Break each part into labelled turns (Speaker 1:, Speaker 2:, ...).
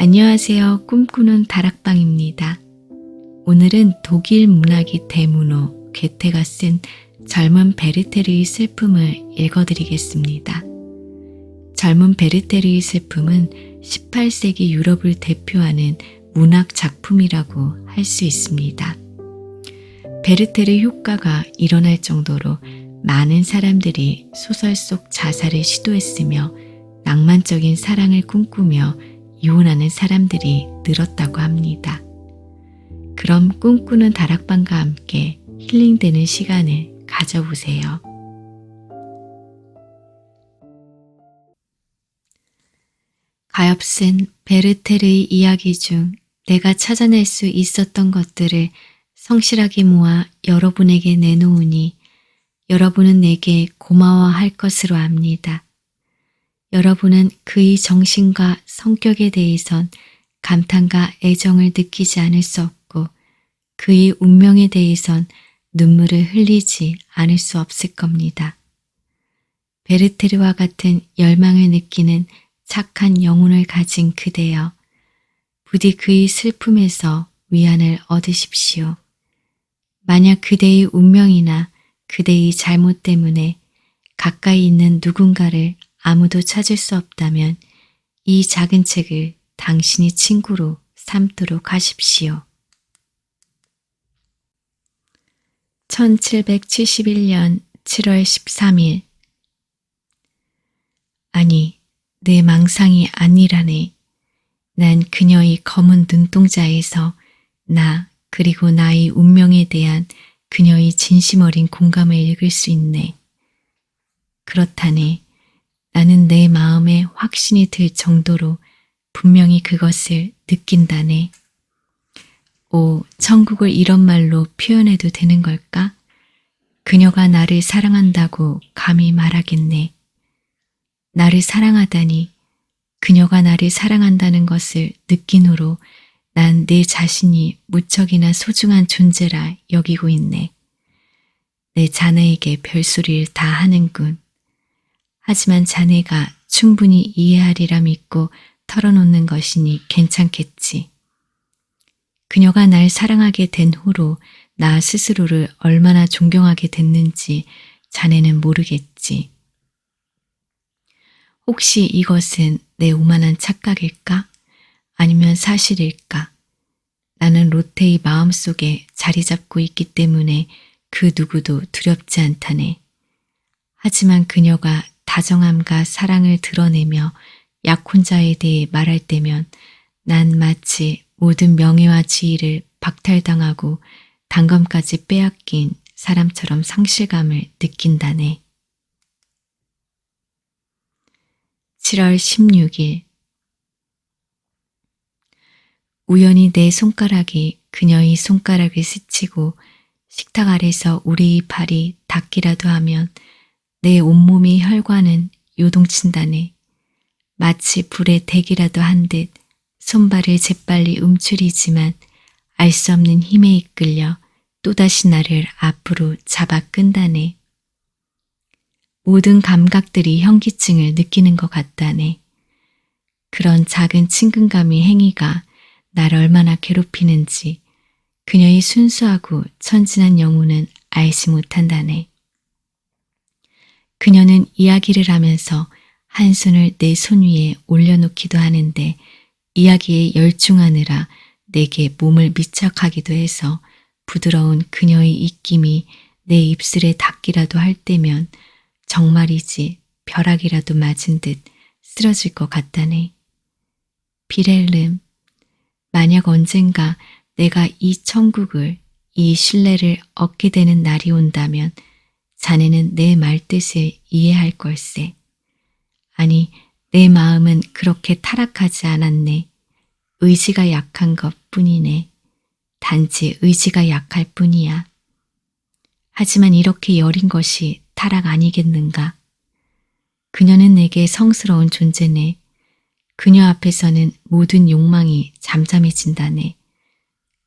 Speaker 1: 안녕하세요. 꿈꾸는 다락방입니다. 오늘은 독일 문학의 대문호 괴테가 쓴 젊은 베르테르의 슬픔을 읽어드리겠습니다. 젊은 베르테르의 슬픔은 18세기 유럽을 대표하는 문학 작품이라고 할 수 있습니다. 베르테르 효과가 일어날 정도로 많은 사람들이 소설 속 자살을 시도했으며 낭만적인 사랑을 꿈꾸며 이혼하는 사람들이 늘었다고 합니다. 그럼 꿈꾸는 다락방과 함께 힐링되는 시간을 가져보세요. 가엾은 베르테르의 이야기 중 내가 찾아낼 수 있었던 것들을 성실하게 모아 여러분에게 내놓으니 여러분은 내게 고마워할 것으로 압니다. 여러분은 그의 정신과 성격에 대해선 감탄과 애정을 느끼지 않을 수 없고 그의 운명에 대해선 눈물을 흘리지 않을 수 없을 겁니다. 베르테르와 같은 열망을 느끼는 착한 영혼을 가진 그대여, 부디 그의 슬픔에서 위안을 얻으십시오. 만약 그대의 운명이나 그대의 잘못 때문에 가까이 있는 누군가를 아무도 찾을 수 없다면 이 작은 책을 당신이 친구로 삼도록 하십시오. 1771년 7월 13일 아니, 내 망상이 아니라네. 난 그녀의 검은 눈동자에서 나 그리고 나의 운명에 대한 그녀의 진심 어린 공감을 읽을 수 있네. 그렇다네. 나는 내 마음에 확신이 들 정도로 분명히 그것을 느낀다네. 오, 천국을 이런 말로 표현해도 되는 걸까? 그녀가 나를 사랑한다고 감히 말하겠네. 나를 사랑하다니, 그녀가 나를 사랑한다는 것을 느낀 후로 난 내 자신이 무척이나 소중한 존재라 여기고 있네. 내 자네에게 별소리를 다 하는군. 하지만 자네가 충분히 이해하리라 믿고 털어놓는 것이니 괜찮겠지. 그녀가 날 사랑하게 된 후로 나 스스로를 얼마나 존경하게 됐는지 자네는 모르겠지. 혹시 이것은 내 오만한 착각일까? 아니면 사실일까? 나는 로테의 마음속에 자리 잡고 있기 때문에 그 누구도 두렵지 않다네. 하지만 그녀가 다정함과 사랑을 드러내며 약혼자에 대해 말할 때면 난 마치 모든 명예와 지위를 박탈당하고 단검까지 빼앗긴 사람처럼 상실감을 느낀다네. 7월 16일 우연히 내 손가락이 그녀의 손가락을 스치고 식탁 아래서 우리의 발이 닿기라도 하면 내 온몸이 혈관은 요동친다네. 마치 불에 대기라도 한 듯 손발을 재빨리 움츠리지만 알 수 없는 힘에 이끌려 또다시 나를 앞으로 잡아 끈다네. 모든 감각들이 현기증을 느끼는 것 같다네. 그런 작은 친근감의 행위가 날 얼마나 괴롭히는지 그녀의 순수하고 천진한 영혼은 알지 못한다네. 그녀는 이야기를 하면서 한 손을 내 손 위에 올려놓기도 하는데 이야기에 열중하느라 내게 몸을 밀착하기도 해서 부드러운 그녀의 입김이 내 입술에 닿기라도 할 때면 정말이지 벼락이라도 맞은 듯 쓰러질 것 같다네. 비렐름, 만약 언젠가 내가 이 천국을, 이 신뢰를 얻게 되는 날이 온다면 자네는 내 말뜻을 이해할 걸세. 아니, 내 마음은 그렇게 타락하지 않았네. 의지가 약한 것 뿐이네. 단지 의지가 약할 뿐이야. 하지만 이렇게 여린 것이 타락 아니겠는가? 그녀는 내게 성스러운 존재네. 그녀 앞에서는 모든 욕망이 잠잠해진다네.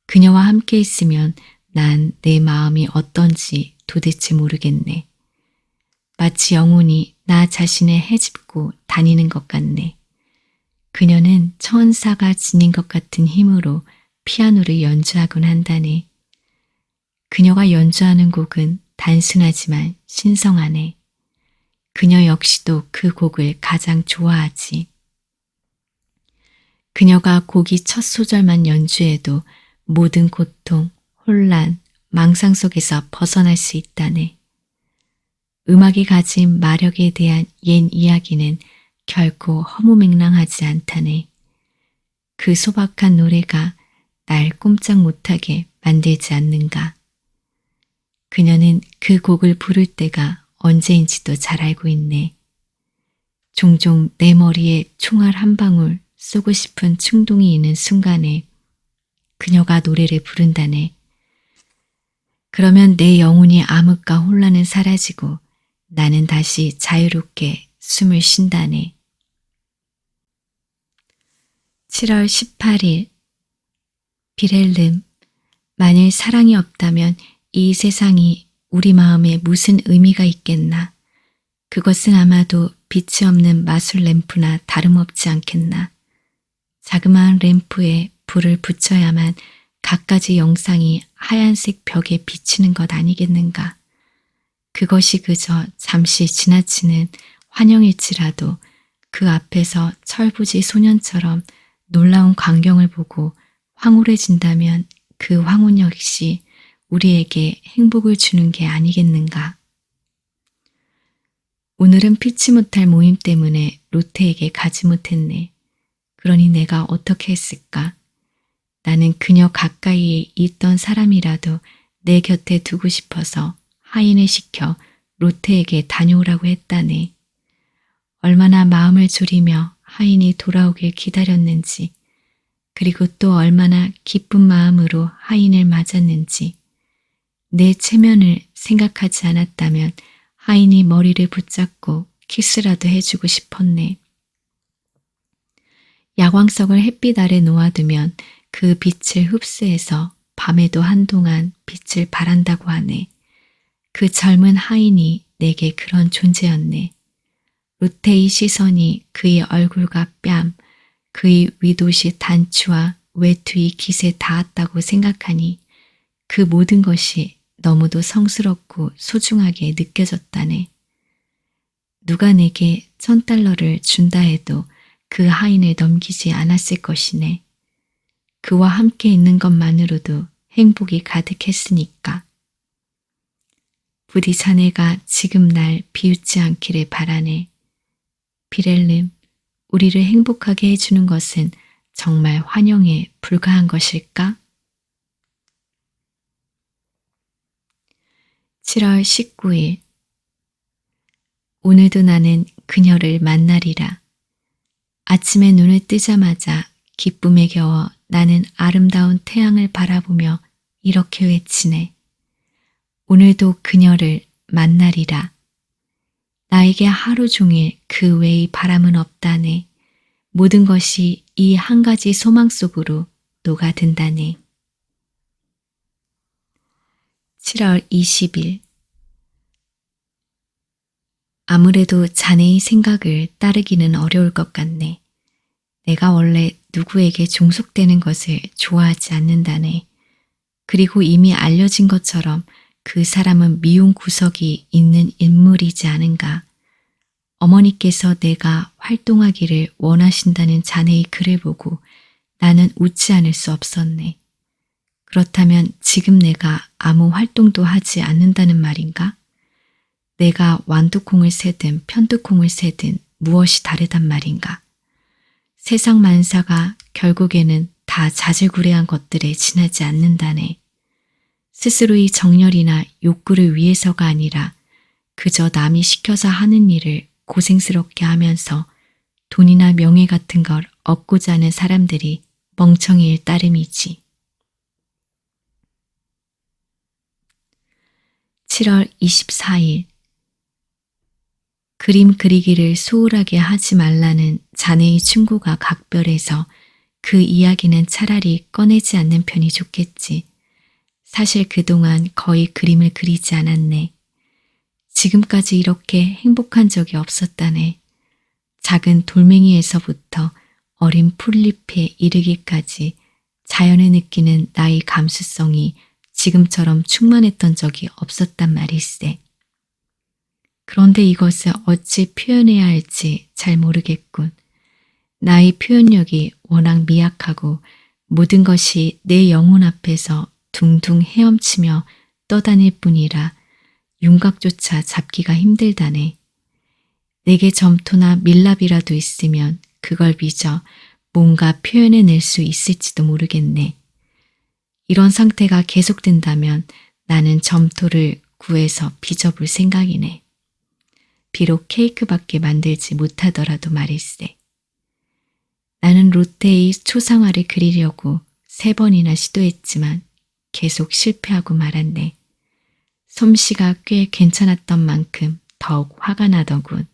Speaker 1: 그녀와 함께 있으면 난 내 마음이 어떤지 도대체 모르겠네. 마치 영혼이 나 자신을 헤집고 다니는 것 같네. 그녀는 천사가 지닌 것 같은 힘으로 피아노를 연주하곤 한다네. 그녀가 연주하는 곡은 단순하지만 신성하네. 그녀 역시도 그 곡을 가장 좋아하지. 그녀가 곡이 첫 소절만 연주해도 모든 고통, 혼란, 망상 속에서 벗어날 수 있다네. 음악이 가진 마력에 대한 옛 이야기는 결코 허무맹랑하지 않다네. 그 소박한 노래가 날 꼼짝 못하게 만들지 않는가. 그녀는 그 곡을 부를 때가 언제인지도 잘 알고 있네. 종종 내 머리에 총알 한 방울 쏘고 싶은 충동이 있는 순간에 그녀가 노래를 부른다네. 그러면 내 영혼이 암흑과 혼란은 사라지고 나는 다시 자유롭게 숨을 쉰다네. 7월 18일 비렐름 만일 사랑이 없다면 이 세상이 우리 마음에 무슨 의미가 있겠나. 그것은 아마도 빛이 없는 마술 램프나 다름없지 않겠나. 자그마한 램프에 불을 붙여야만 갖가지 영상이 하얀색 벽에 비치는 것 아니겠는가. 그것이 그저 잠시 지나치는 환영일지라도 그 앞에서 철부지 소년처럼 놀라운 광경을 보고 황홀해진다면 그 황혼 역시 우리에게 행복을 주는 게 아니겠는가. 오늘은 피치 못할 모임 때문에 로테에게 가지 못했네. 그러니 내가 어떻게 했을까? 나는 그녀 가까이에 있던 사람이라도 내 곁에 두고 싶어서 하인을 시켜 로테에게 다녀오라고 했다네. 얼마나 마음을 졸이며 하인이 돌아오길 기다렸는지, 그리고 또 얼마나 기쁜 마음으로 하인을 맞았는지, 내 체면을 생각하지 않았다면 하인이 머리를 붙잡고 키스라도 해주고 싶었네. 야광석을 햇빛 아래 놓아두면 그 빛을 흡수해서 밤에도 한동안 빛을 발한다고 하네. 그 젊은 하인이 내게 그런 존재였네. 루테의 시선이 그의 얼굴과 뺨, 그의 위도시 단추와 외투의 깃에 닿았다고 생각하니 그 모든 것이 너무도 성스럽고 소중하게 느껴졌다네. 누가 내게 천 달러를 준다 해도 그 하인을 넘기지 않았을 것이네. 그와 함께 있는 것만으로도 행복이 가득했으니까. 부디 자네가 지금 날 비웃지 않기를 바라네. 비렐름, 우리를 행복하게 해주는 것은 정말 환영에 불과한 것일까? 7월 19일 오늘도 나는 그녀를 만나리라. 아침에 눈을 뜨자마자 기쁨에 겨워 나는 아름다운 태양을 바라보며 이렇게 외치네. 오늘도 그녀를 만나리라. 나에게 하루 종일 그 외의 바람은 없다네. 모든 것이 이 한 가지 소망 속으로 녹아든다네. 7월 20일 아무래도 자네의 생각을 따르기는 어려울 것 같네. 내가 원래 누구에게 종속되는 것을 좋아하지 않는다네. 그리고 이미 알려진 것처럼 그 사람은 미운 구석이 있는 인물이지 않은가. 어머니께서 내가 활동하기를 원하신다는 자네의 글을 보고 나는 웃지 않을 수 없었네. 그렇다면 지금 내가 아무 활동도 하지 않는다는 말인가? 내가 완두콩을 세든 편두콩을 세든 무엇이 다르단 말인가? 세상 만사가 결국에는 다 자질구레한 것들에 지나지 않는다네. 스스로의 정열이나 욕구를 위해서가 아니라 그저 남이 시켜서 하는 일을 고생스럽게 하면서 돈이나 명예 같은 걸 얻고자 하는 사람들이 멍청이일 따름이지. 7월 24일 그림 그리기를 소홀하게 하지 말라는 자네의 충고가 각별해서 그 이야기는 차라리 꺼내지 않는 편이 좋겠지. 사실 그동안 거의 그림을 그리지 않았네. 지금까지 이렇게 행복한 적이 없었다네. 작은 돌멩이에서부터 어린 풀잎에 이르기까지 자연에 느끼는 나의 감수성이 지금처럼 충만했던 적이 없었단 말일세. 그런데 이것을 어찌 표현해야 할지 잘 모르겠군. 나의 표현력이 워낙 미약하고 모든 것이 내 영혼 앞에서 둥둥 헤엄치며 떠다닐 뿐이라 윤곽조차 잡기가 힘들다네. 내게 점토나 밀랍이라도 있으면 그걸 빚어 뭔가 표현해낼 수 있을지도 모르겠네. 이런 상태가 계속된다면 나는 점토를 구해서 빚어볼 생각이네. 비록 케이크밖에 만들지 못하더라도 말일세. 나는 롯데의 초상화를 그리려고 세 번이나 시도했지만 계속 실패하고 말았네. 솜씨가 꽤 괜찮았던 만큼 더욱 화가 나더군.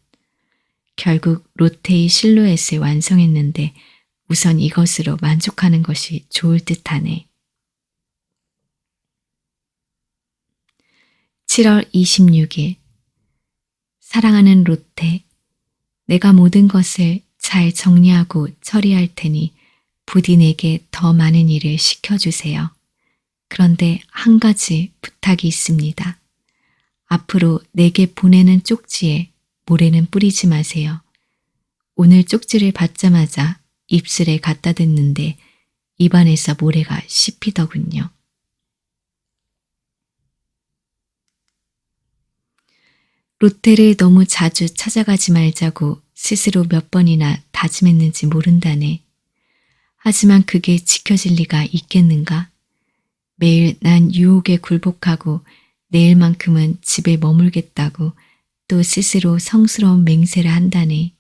Speaker 1: 결국 롯데의 실루엣을 완성했는데 우선 이것으로 만족하는 것이 좋을 듯하네. 7월 26일 사랑하는 롯데 내가 모든 것을 잘 정리하고 처리할 테니 부디 내게 더 많은 일을 시켜주세요. 그런데 한 가지 부탁이 있습니다. 앞으로 내게 보내는 쪽지에 모래는 뿌리지 마세요. 오늘 쪽지를 받자마자 입술에 갖다 댔는데 입안에서 모래가 씹히더군요. 롯데를 너무 자주 찾아가지 말자고 스스로 몇 번이나 다짐했는지 모른다네. 하지만 그게 지켜질 리가 있겠는가? 매일 난 유혹에 굴복하고 내일만큼은 집에 머물겠다고 또 스스로 성스러운 맹세를 한다네.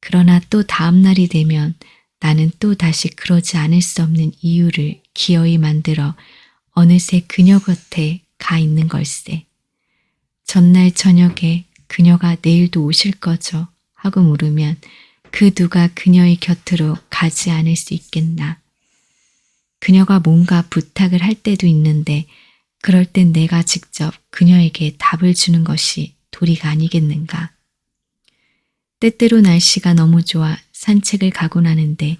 Speaker 1: 그러나 또 다음날이 되면 나는 또 다시 그러지 않을 수 없는 이유를 기어이 만들어 어느새 그녀 곁에 가 있는 걸세. 전날 저녁에 그녀가 내일도 오실 거죠 하고 물으면 그 누가 그녀의 곁으로 가지 않을 수 있겠나. 그녀가 뭔가 부탁을 할 때도 있는데 그럴 땐 내가 직접 그녀에게 답을 주는 것이 도리가 아니겠는가. 때때로 날씨가 너무 좋아 산책을 가곤 하는데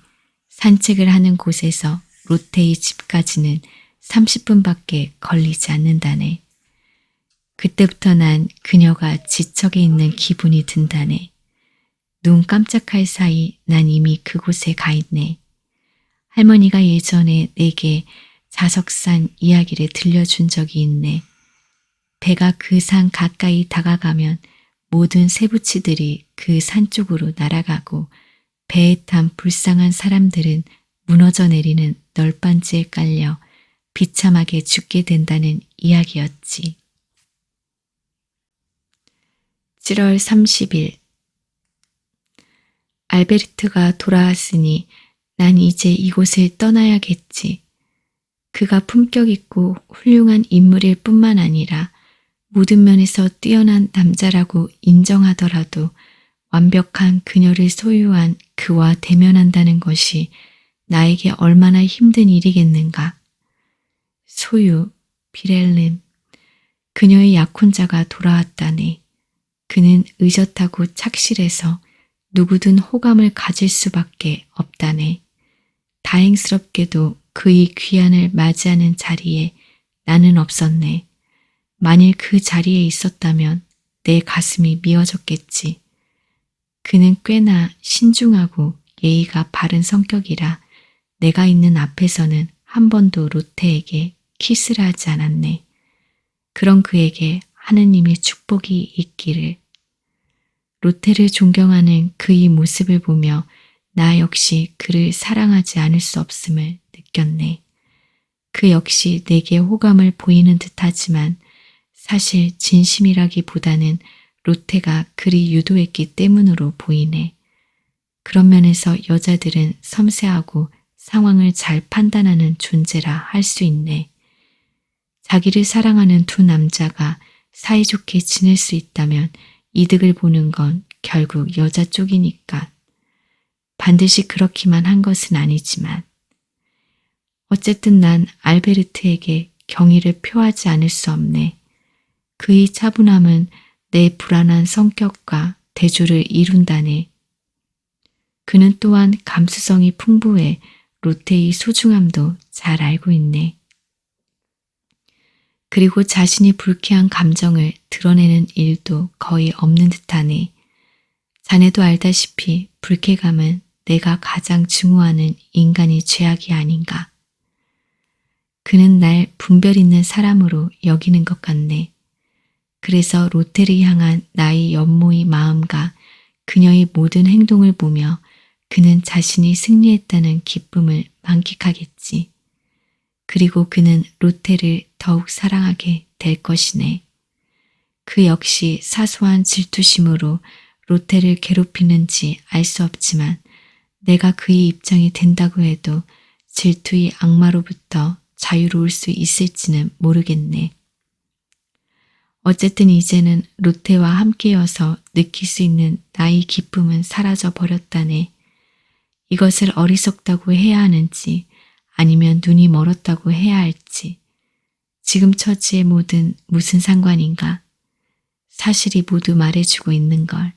Speaker 1: 산책을 하는 곳에서 롯데의 집까지는 30분밖에 걸리지 않는다네. 그때부터 난 그녀가 지척에 있는 기분이 든다네. 눈 깜짝할 사이 난 이미 그곳에 가 있네. 할머니가 예전에 내게 자석산 이야기를 들려준 적이 있네. 배가 그 산 가까이 다가가면 모든 세부치들이 그 산 쪽으로 날아가고 배에 탄 불쌍한 사람들은 무너져 내리는 널빤지에 깔려 비참하게 죽게 된다는 이야기였지. 7월 30일 알베르트가 돌아왔으니 난 이제 이곳을 떠나야겠지. 그가 품격 있고 훌륭한 인물일 뿐만 아니라 모든 면에서 뛰어난 남자라고 인정하더라도 완벽한 그녀를 소유한 그와 대면한다는 것이 나에게 얼마나 힘든 일이겠는가. 소유, 비렐름, 그녀의 약혼자가 돌아왔다네. 그는 의젓하고 착실해서 누구든 호감을 가질 수밖에 없다네. 다행스럽게도 그의 귀환을 맞이하는 자리에 나는 없었네. 만일 그 자리에 있었다면 내 가슴이 미어졌겠지. 그는 꽤나 신중하고 예의가 바른 성격이라 내가 있는 앞에서는 한 번도 로테에게 키스를 하지 않았네. 그런 그에게 하느님의 축복이 있기를. 로테를 존경하는 그의 모습을 보며 나 역시 그를 사랑하지 않을 수 없음을 느꼈네. 그 역시 내게 호감을 보이는 듯하지만 사실 진심이라기보다는 로테가 그리 유도했기 때문으로 보이네. 그런 면에서 여자들은 섬세하고 상황을 잘 판단하는 존재라 할 수 있네. 자기를 사랑하는 두 남자가 사이좋게 지낼 수 있다면 이득을 보는 건 결국 여자 쪽이니까. 반드시 그렇기만 한 것은 아니지만. 어쨌든 난 알베르트에게 경의를 표하지 않을 수 없네. 그의 차분함은 내 불안한 성격과 대조를 이룬다네. 그는 또한 감수성이 풍부해 로테의 소중함도 잘 알고 있네. 그리고 자신이 불쾌한 감정을 드러내는 일도 거의 없는 듯하네. 자네도 알다시피 불쾌감은 내가 가장 증오하는 인간의 죄악이 아닌가. 그는 날 분별 있는 사람으로 여기는 것 같네. 그래서 로테를 향한 나의 연모의 마음과 그녀의 모든 행동을 보며 그는 자신이 승리했다는 기쁨을 만끽하겠지. 그리고 그는 로테를 더욱 사랑하게 될 것이네. 그 역시 사소한 질투심으로 로테를 괴롭히는지 알 수 없지만 내가 그의 입장이 된다고 해도 질투의 악마로부터 자유로울 수 있을지는 모르겠네. 어쨌든 이제는 로테와 함께여서 느낄 수 있는 나의 기쁨은 사라져 버렸다네. 이것을 어리석다고 해야 하는지 아니면 눈이 멀었다고 해야 할지 지금 처지의 모든 무슨 상관인가 사실이 모두 말해주고 있는 걸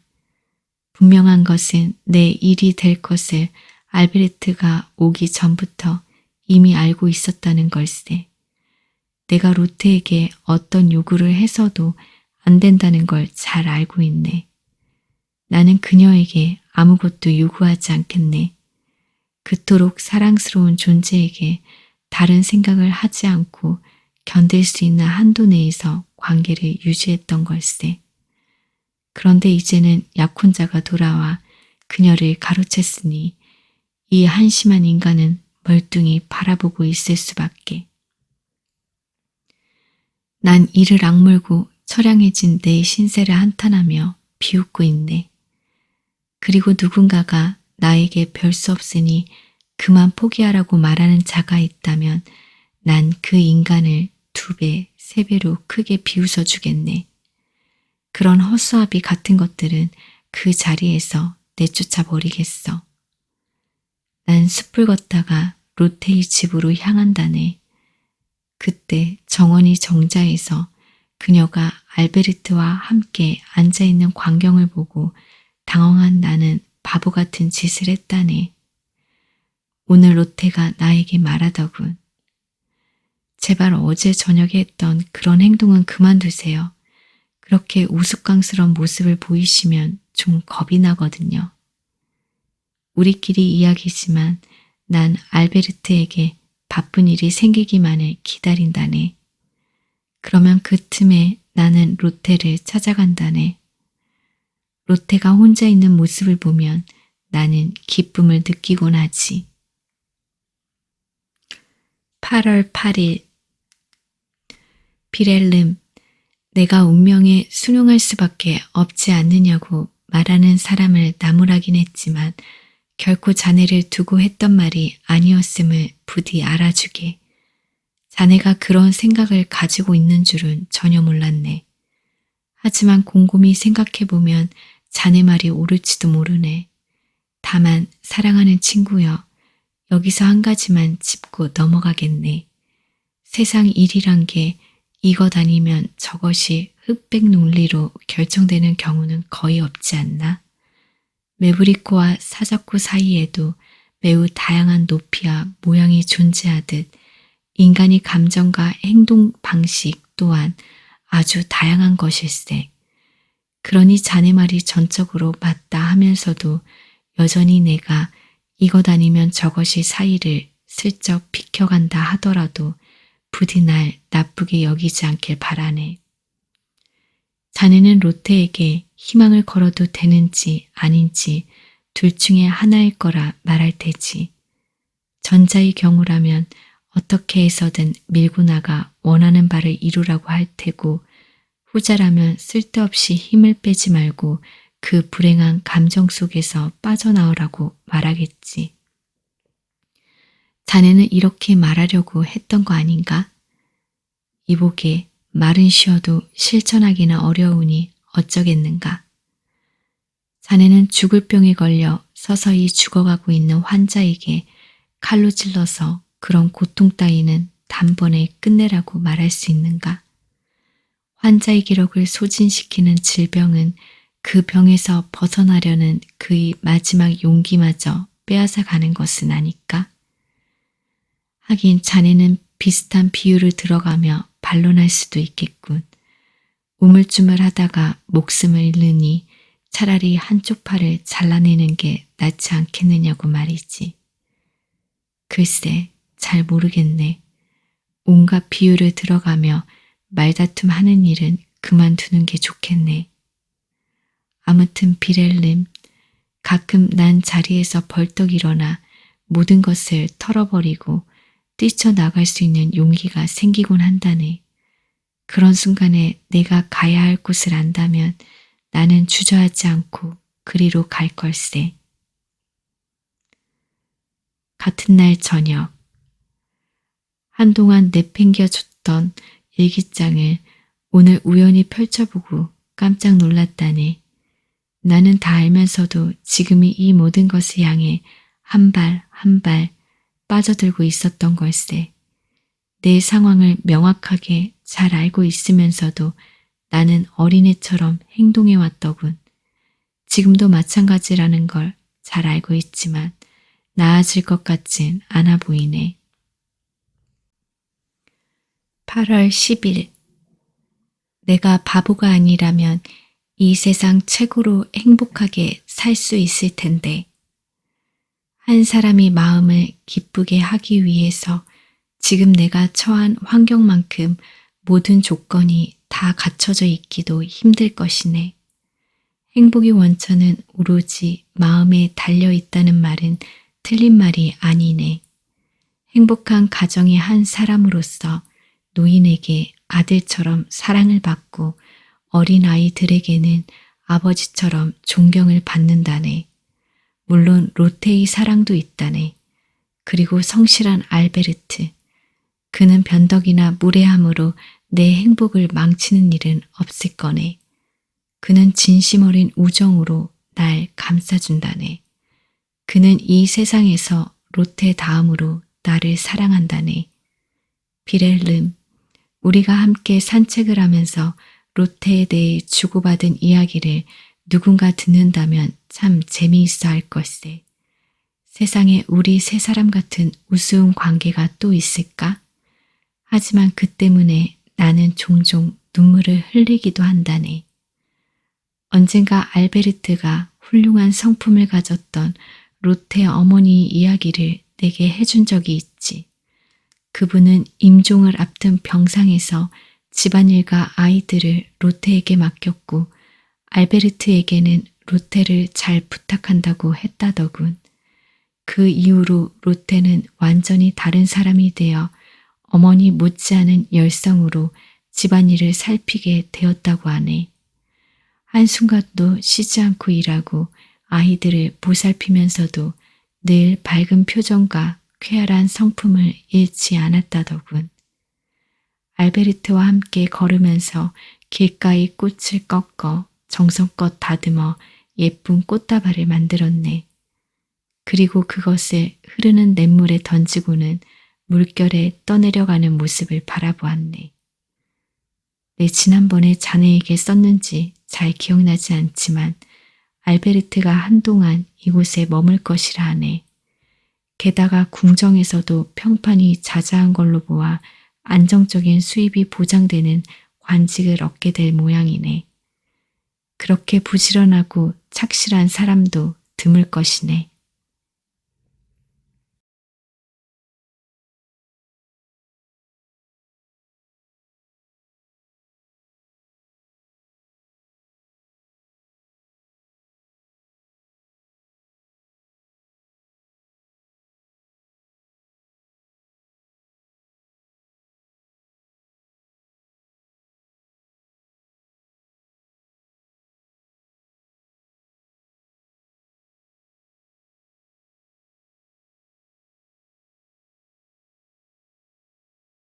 Speaker 1: 분명한 것은 내 일이 될 것을 알베르트가 오기 전부터 이미 알고 있었다는 걸세. 내가 로테에게 어떤 요구를 해서도 안 된다는 걸 잘 알고 있네. 나는 그녀에게 아무것도 요구하지 않겠네. 그토록 사랑스러운 존재에게 다른 생각을 하지 않고 견딜 수 있는 한도 내에서 관계를 유지했던 걸세. 그런데 이제는 약혼자가 돌아와 그녀를 가로챘으니 이 한심한 인간은 멀뚱히 바라보고 있을 수밖에. 난 이를 악물고 처량해진 내 신세를 한탄하며 비웃고 있네. 그리고 누군가가 나에게 별 수 없으니 그만 포기하라고 말하는 자가 있다면 난 그 인간을 두 배, 세 배로 크게 비웃어 주겠네. 그런 허수아비 같은 것들은 그 자리에서 내쫓아 버리겠어. 난 숲을 걷다가 로테의 집으로 향한다네. 그때 정원이 정자에서 그녀가 알베르트와 함께 앉아있는 광경을 보고 당황한 나는 바보 같은 짓을 했다네. 오늘 로테가 나에게 말하더군. 제발 어제 저녁에 했던 그런 행동은 그만두세요. 그렇게 우스꽝스러운 모습을 보이시면 좀 겁이 나거든요. 우리끼리 이야기지만 난 알베르트에게 바쁜 일이 생기기만을 기다린다네. 그러면 그 틈에 나는 로테를 찾아간다네. 로테가 혼자 있는 모습을 보면 나는 기쁨을 느끼곤 하지. 8월 8일 비렐름 내가 운명에 순응할 수밖에 없지 않느냐고 말하는 사람을 나무라긴 했지만 결코 자네를 두고 했던 말이 아니었음을 부디 알아주게. 자네가 그런 생각을 가지고 있는 줄은 전혀 몰랐네. 하지만 곰곰이 생각해보면 자네 말이 옳을지도 모르네. 다만 사랑하는 친구여, 여기서 한 가지만 짚고 넘어가겠네. 세상 일이란 게 이것 아니면 저것이 흑백 논리로 결정되는 경우는 거의 없지 않나? 메브리코와 사자코 사이에도 매우 다양한 높이와 모양이 존재하듯 인간이 감정과 행동 방식 또한 아주 다양한 것일세. 그러니 자네 말이 전적으로 맞다 하면서도 여전히 내가 이것 아니면 저것이 사이를 슬쩍 비켜간다 하더라도 부디 날 나쁘게 여기지 않길 바라네. 자네는 로테에게 희망을 걸어도 되는지 아닌지 둘 중에 하나일 거라 말할 테지. 전자의 경우라면 어떻게 해서든 밀고 나가 원하는 바를 이루라고 할 테고 후자라면 쓸데없이 힘을 빼지 말고 그 불행한 감정 속에서 빠져나오라고 말하겠지. 자네는 이렇게 말하려고 했던 거 아닌가? 이보게 말은 쉬어도 실천하기는 어려우니 어쩌겠는가. 자네는 죽을 병에 걸려 서서히 죽어가고 있는 환자에게 칼로 찔러서 그런 고통 따위는 단번에 끝내라고 말할 수 있는가. 환자의 기력을 소진시키는 질병은 그 병에서 벗어나려는 그의 마지막 용기마저 빼앗아 가는 것은 아닐까? 하긴 자네는 비슷한 비유를 들어가며 반론할 수도 있겠군. 우물쭈물 하다가 목숨을 잃으니 차라리 한쪽 팔을 잘라내는 게 낫지 않겠느냐고 말이지. 글쎄, 잘 모르겠네. 온갖 비유를 들어가며 말다툼 하는 일은 그만두는 게 좋겠네. 아무튼 비렐름, 가끔 난 자리에서 벌떡 일어나 모든 것을 털어버리고 뛰쳐나갈 수 있는 용기가 생기곤 한다네. 그런 순간에 내가 가야 할 곳을 안다면 나는 주저하지 않고 그리로 갈 걸세. 같은 날 저녁. 한동안 내팽겨줬던 일기장을 오늘 우연히 펼쳐보고 깜짝 놀랐다네. 나는 다 알면서도 지금이 이 모든 것을 향해 한 발 한 발 빠져들고 있었던 걸세. 내 상황을 명확하게 잘 알고 있으면서도 나는 어린애처럼 행동해 왔더군. 지금도 마찬가지라는 걸 잘 알고 있지만 나아질 것 같진 않아 보이네. 8월 10일. 내가 바보가 아니라면 이 세상 최고로 행복하게 살 수 있을 텐데. 한 사람이 마음을 기쁘게 하기 위해서 지금 내가 처한 환경만큼 모든 조건이 다 갖춰져 있기도 힘들 것이네. 행복의 원천은 오로지 마음에 달려 있다는 말은 틀린 말이 아니네. 행복한 가정의 한 사람으로서 노인에게 아들처럼 사랑을 받고 어린 아이들에게는 아버지처럼 존경을 받는다네. 물론 로테의 사랑도 있다네. 그리고 성실한 알베르트. 그는 변덕이나 무례함으로 내 행복을 망치는 일은 없을 거네. 그는 진심 어린 우정으로 날 감싸준다네. 그는 이 세상에서 로테 다음으로 나를 사랑한다네. 비렐름, 우리가 함께 산책을 하면서 로테에 대해 주고받은 이야기를 누군가 듣는다면 참 재미있어 할 걸세. 세상에 우리 세 사람 같은 우스운 관계가 또 있을까? 하지만 그 때문에 나는 종종 눈물을 흘리기도 한다네. 언젠가 알베르트가 훌륭한 성품을 가졌던 로테 어머니 이야기를 내게 해준 적이 있지. 그분은 임종을 앞둔 병상에서 집안일과 아이들을 로테에게 맡겼고 알베르트에게는 로테를 잘 부탁한다고 했다더군. 그 이후로 로테는 완전히 다른 사람이 되어 어머니 못지않은 열성으로 집안일을 살피게 되었다고 하네. 한순간도 쉬지 않고 일하고 아이들을 보살피면서도 늘 밝은 표정과 쾌활한 성품을 잃지 않았다더군. 알베르트와 함께 걸으면서 길가의 꽃을 꺾어 정성껏 다듬어 예쁜 꽃다발을 만들었네. 그리고 그것을 흐르는 냇물에 던지고는 물결에 떠내려가는 모습을 바라보았네. 내 지난번에 자네에게 썼는지 잘 기억나지 않지만 알베르트가 한동안 이곳에 머물 것이라 하네. 게다가 궁정에서도 평판이 자자한 걸로 보아 안정적인 수입이 보장되는 관직을 얻게 될 모양이네. 그렇게 부지런하고 착실한 사람도 드물 것이네.